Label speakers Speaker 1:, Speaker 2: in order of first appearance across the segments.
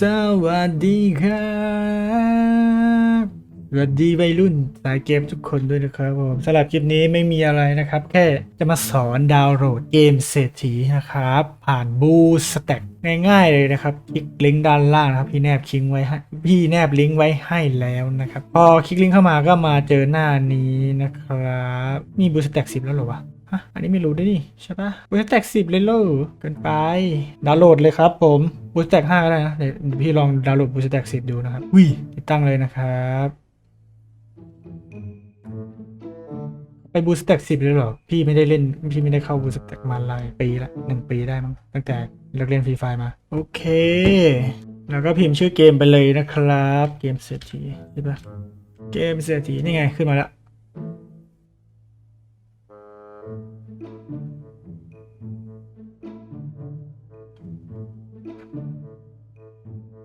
Speaker 1: สวัสดีครับสวัสดีวัยรุ่นสายเกมทุกคนด้วยนะครับผมสำหรับคลิปนี้ไม่มีอะไรนะครับ แค่จะมาสอนดาวน์โหลดเกมเศรษฐีนะครับ ผ่านบูสแต็กง่ายๆเลยนะครับ คลิกลิงก์ด้านล่างนะครับ พี่แนบลิงก์ไว้ให้พี่แนบลิงก์ไว้ให้แล้วนะครับ พอคลิกลิงก์เข้ามาก็มาเจอหน้านี้นะครับ มีบูสแต็กสิบแล้วหรอวะ ฮะอันนี้ไม่รู้ด้วยนี่ใช่ปะบูสแต็กสิบเลยเหรอเกินไป ดาวน์โหลดเลยครับผมบูสแต็กห้าก็ได้นะ เดี๋ยวพี่ลองดาวน์โหลดบูสแต็กสิบดูนะครับวิติดตั้งเลยนะครับไปบูสแต็กสิบเลยเหรอ พี่ไม่ได้เล่น พี่ไม่ได้เข้าบูสแต็กมาหลายปีละหนึ่งปีได้มั้งตั้งแต่เลิกเล่นฟรีไฟมา โอเค แล้วก็พิมพ์ชื่อเกมไปเลยนะครับ เกมเศรษฐีใช่ปะเกมเศรษฐีนี่ไงขึ้นมาแล้ว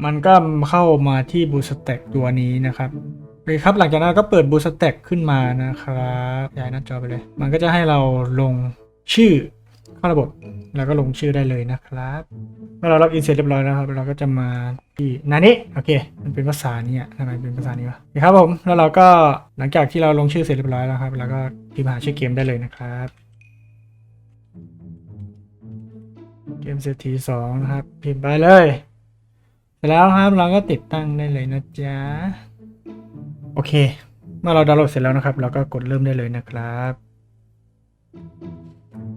Speaker 1: มันก็เข้ามาที่บูสแต็กตัวนี้นะครับโอเคครับหลังจากนั้นก็เปิดบูสแต็กขึ้นมานะครับย้ายหน้าจอไปเลย มันก็จะให้เราลงชื่อเข้าระบบแล้วก็ลงชื่อได้เลยนะครับเมื่อเราล็อกอินเสร็จเรียบร้อยแล้วครับเราก็จะมาที่นานี้โอเค มันเป็นภาษาเนี่ยทำไมเป็นภาษานี้วะโอเคครับผมแล้วเราก็หลังจากที่เราลงชื่อเสร็จเรียบร้อยแล้วครับ แล้วก็พิมพ์หาชื่อเกมได้เลยนะครับเกมเศรษฐีสองนะครับพิมพ์ไปเลย เสร็จแล้วครับเราก็ติดตั้งได้เลยนะจ๊ะ โอเค เมื่อเราดาวน์โหลดเสร็จแล้วนะครับ เราก็กดเริ่มได้เลยนะครับ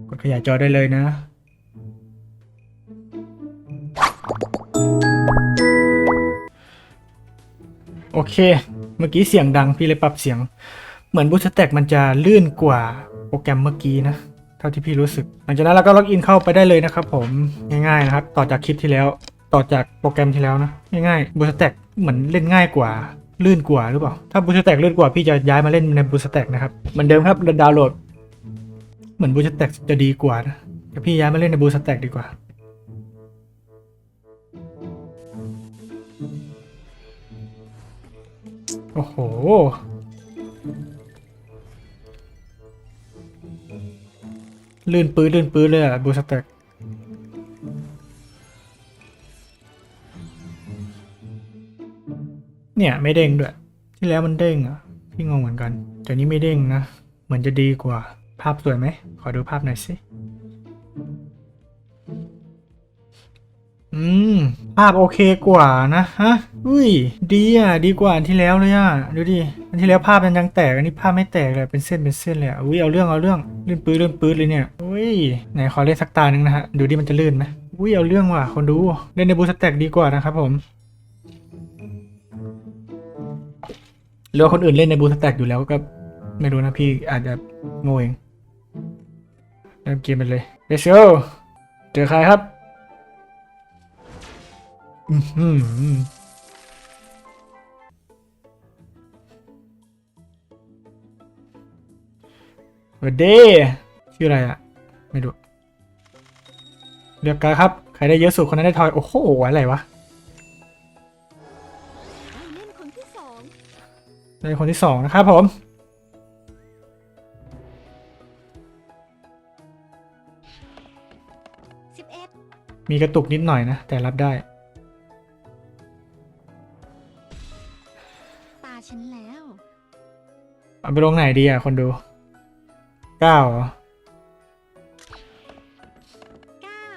Speaker 1: กดขยายจอได้เลยนะโอเค เมื่อกี้เสียงดังพี่เลยปรับเสียง เหมือนบูสแต็กมันจะลื่นกว่าโปรแกรมเมื่อกี้นะ เท่าที่พี่รู้สึก หลังจากนั้นเราก็ล็อกอินเข้าไปได้เลยนะครับผม ง่ายๆนะครับ ต่อจากคลิปที่แล้ว ต่อจากโปรแกรมที่แล้วนะ ง่ายๆบูสแต็กเหมือนเล่นง่ายกว่า ลื่นกว่าหรือเปล่า ถ้าบูสแต็กลื่นกว่าพี่จะย้ายมาเล่นในบูสแต็กนะครับเหมือนเดิมครับดาวน์โหลด เหมือนบูสแต็กจะดีกว่านะแต่พี่ย้ายมาเล่นในบูสแต็กดีกว่าโอ้โห ลื่นปื้ลื่นปื้ดเลยอะบูสแต็ก เนี่ยไม่เด้งด้วย ที่แล้วมันเด้งอะพี่งงเหมือนกันแต่นี้ไม่เด้งนะเหมือนจะดีกว่า ภาพสวยไหมขอดูภาพหน่อยสิอืม ภาพโอเคกว่านะฮะอุ้ย ดีอะ ดีกว่าอันที่แล้วเลยอะ ดูดิ อันที่แล้วภาพมันยังแตก อันนี้ภาพไม่แตกเลย เป็นเส้น เป็นเส้นเลยอุ้ย เอาเรื่อง เอาเรื่อง ลื่นปื้ดลื่นปื้ดเลยเนี่ย อุ้ย ไหนขอเล่นสักตาหนึ่งนะฮะ ดูดิมันจะลื่นไหมอุ้ย เอาเรื่องว่ะ คนดู เล่นในบูสแต็กดีกว่านะครับผม หรือว่าคนอื่นเล่นในบูสแต็กอยู่แล้วก็ไม่รู้นะพี่อาจจะโง่เองเริ่มเกมไปเลย Let's go เจอใครครับอือหือวันเดชื่ออะไรอะไม่รู้เลือกการครับ ใครได้เยอะสุดคนนั้นได้ทอย โอ้โห อะไรวะ
Speaker 2: ได้เล่นคนที่สอง
Speaker 1: ได้คนที่สองนะครับผม
Speaker 2: สิบเอ็ด
Speaker 1: มีกระตุกนิดหน่อยนะ แต่รับได้
Speaker 2: ตาฉันแล้ว
Speaker 1: เอาไปลงไหนดีอะ คนดูเก้าเหรอ
Speaker 2: เก้า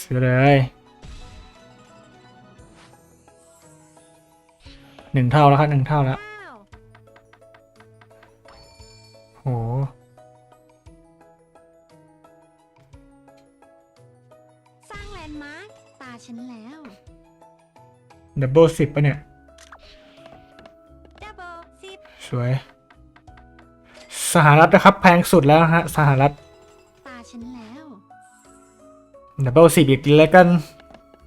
Speaker 1: ซื้อเลย หนึ่งเท่าแล้วครับหนึ่งเท่าแล้ว
Speaker 2: เก้า
Speaker 1: โห
Speaker 2: สร้างแลนด์มาร์คตาฉันแล้ว
Speaker 1: ดับเบิลสิบปะเนี่ย
Speaker 2: ดับเบิลสิบ
Speaker 1: สวย สหรัฐนะครับ แพงสุดแล้วฮะ สหรัฐ
Speaker 2: ตาฉันแล้ว
Speaker 1: ดับเบิลสิบอีกแล้วกัน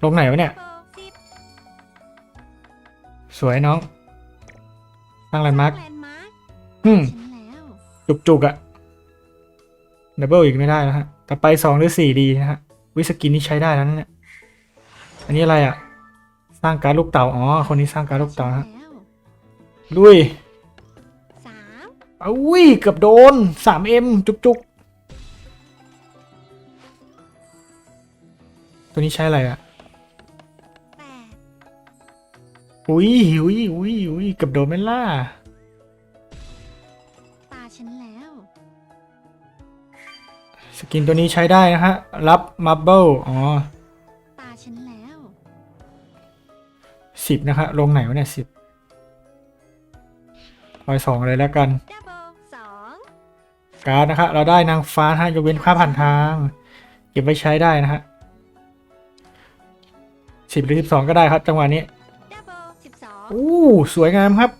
Speaker 1: ลงไหนวะเนี่ย
Speaker 2: ดับเบิลสิบ
Speaker 1: ส วยน้องตั้งแลนด์มาร์ค
Speaker 2: แลนด์มาร์ค
Speaker 1: อืม
Speaker 2: ฉันแล้ว
Speaker 1: จุกจุกๆอะดับเบิลอีกไม่ได้นะฮะ ต่อไปสองหรือสี่ดีนะฮะ วิสกินนี่ใช้ได้แล้วนะเนี่ย อันนี้อะไรอะสร้างการดลูกเต่า อ๋อ คนนี้สร้างการดลูกเต่านะฮะ
Speaker 2: แล้ว
Speaker 1: ลุย
Speaker 2: สาม
Speaker 1: อุ้ยเกือบโดน 3M จุกจุกตัวนี้ใช้อะไรอะ อุ้ยอุ้ยอุ้ยอุ้ยเกับโดนไหม่ล่ะ
Speaker 2: ตาฉันแล้ว
Speaker 1: สกินตัวนี้ใช้ได้นะฮะ รับมาร์เบิลอ๋อ
Speaker 2: ตาฉันแล้ว
Speaker 1: สิบนะฮะลงไหนวะเนี่ยสิบร้อยสองเลยแล้วกัน
Speaker 2: ดับเบิลสอง
Speaker 1: การ์ดนะฮะเราได้นางฟ้านะฮะยกเว้นค่าผ่านทาง เก็บไว้ใช้ได้นะฮะสิบหรือสิบสองก็ได้ครับ จังหวะนี้
Speaker 2: ดับเบิลสิบส อง
Speaker 1: อู้สวยงามครับ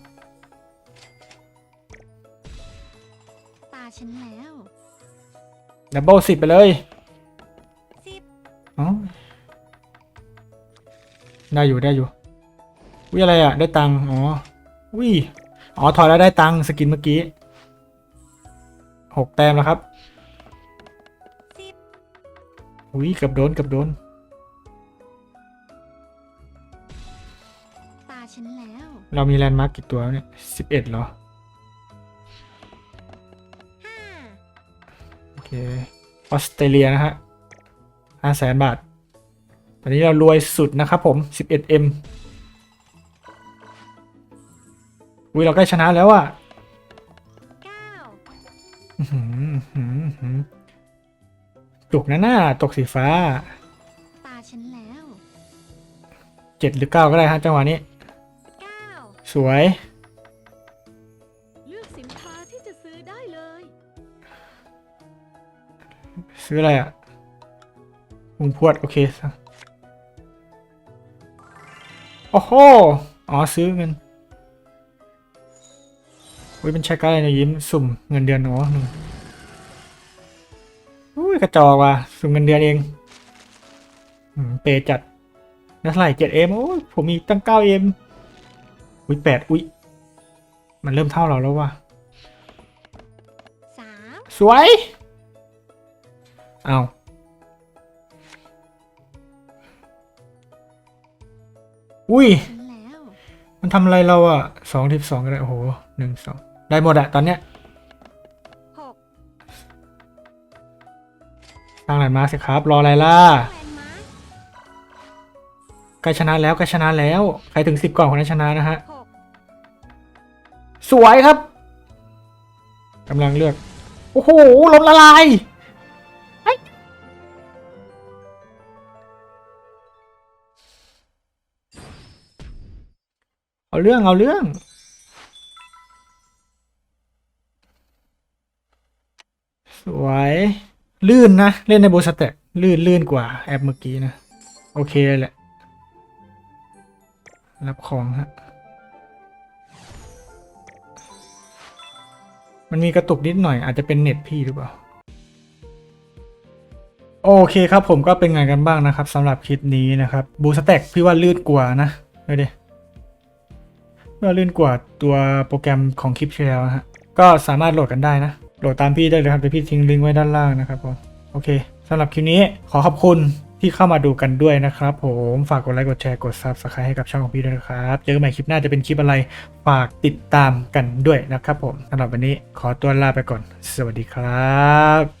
Speaker 2: ตาฉันแล้ว
Speaker 1: ดับเบิลสิบไปเลย
Speaker 2: สิบ
Speaker 1: อ๋อได้อยู่ได้อยู่วิอะไรอะ ได้ตังค์อ๋อวิอ๋อถอยแล้วได้ตังค์สกินเมื่อกี้หกแต้มแล้วครับ
Speaker 2: สิบ
Speaker 1: วิเกือบโดนเกือบโดน เรามีแลนด์มาร์กกี่ตัววะเนี่ยสิบเอ็ดเหรอ
Speaker 2: ห้า
Speaker 1: โอเค ออสเตรเลียนะฮะห้าแสนบาท ตอนนี้เรารวยสุดนะครับผม 11M อุ้ยเราใกล้ชนะแล้วอะ
Speaker 2: เก้า
Speaker 1: อื้อหืออื้อหืออื้อหือจุกนะหน้าตกสีฟ้า
Speaker 2: ตาฉันแล้ว
Speaker 1: เจ็ดหรือเก้าก็ได้ฮะจังหวะนี้
Speaker 2: เก้า
Speaker 1: สวย
Speaker 2: เลือกสินค้าที่จะซื้อได้เลย
Speaker 1: ซื้ออะไรอะมุงพวด โอเคโอ้โห อ๋อ ซื้อเงินอุ้ยเป็นใช้การดอะไรเนยยิ้มสุ่มเงินเดือนอ๋อหนึ่งอุ้ยกระจอกว่ะสุ่มเงินเดือนเองอืมเปย์จัดนักเท่าไหร่เจ็ดเอ็มโอ้ยผมมีตั้งเก้าเอ็ม อุ้ยแปดอุ้ยมันเริ่มเท่าเราแล้วว่ะ
Speaker 2: สาม
Speaker 1: สวยเอาอุ้ย
Speaker 2: ฉันแล้ว
Speaker 1: มันทำอะไรเราอะสองทิปสองก็ได้ โอ้โหหนึ่งสองได้หมดอะตอนเนี้ย
Speaker 2: หก
Speaker 1: สร้างแลนด์มาร์คสิครับ รออะไรล่ะ
Speaker 2: แลนด์มาร์ค
Speaker 1: ใกล้ชนะแล้วใกล้ชนะแล้ว ใครถึงสิบก่อนคนนั้นชนะนะฮะ
Speaker 2: หก
Speaker 1: สวยครับกำลังเลือก โอ้โหล้มละลายเฮ้ยเอาเรื่อง เอาเรื่อง สวย ลื่นนะ เล่นในโบสแต็กลื่นลื่นกว่าแอปเมื่อกี้นะ โอเคเลยแหละ รับของฮะ มันมีกระตุกนิดหน่อยอาจจะเป็นเน็ตพี่หรือเปล่า โอเคครับผมก็เป็นไงกันบ้างนะครับสำหรับคลิปนี้นะครับบูสแต็กพี่ว่าลื่นกว่านะเดูดิว่าลื่นกว่าตัวโปรแกรมของคลิปที่แล้วฮะก็สามารถโหลดกันได้นะ โหลดตามพี่ได้เลยครับเดี๋ยวพี่ทิ้งลิงก์ไว้ด้านล่างนะครับผมโอเคสำหรับคลิปนี้ขอขอบคุณ ที่เข้ามาดูกันด้วยนะครับผมฝากกดไลค์กดแชร์กดซับสไครต์ให้กับช่องของพี่ด้วยนะครับเจอกันใหม่คลิปหน้าจะเป็นคลิปอะไรฝากติดตามกันด้วยนะครับผมสำหรับวันนี้ขอตัวลาไปก่อน สวัสดีครับ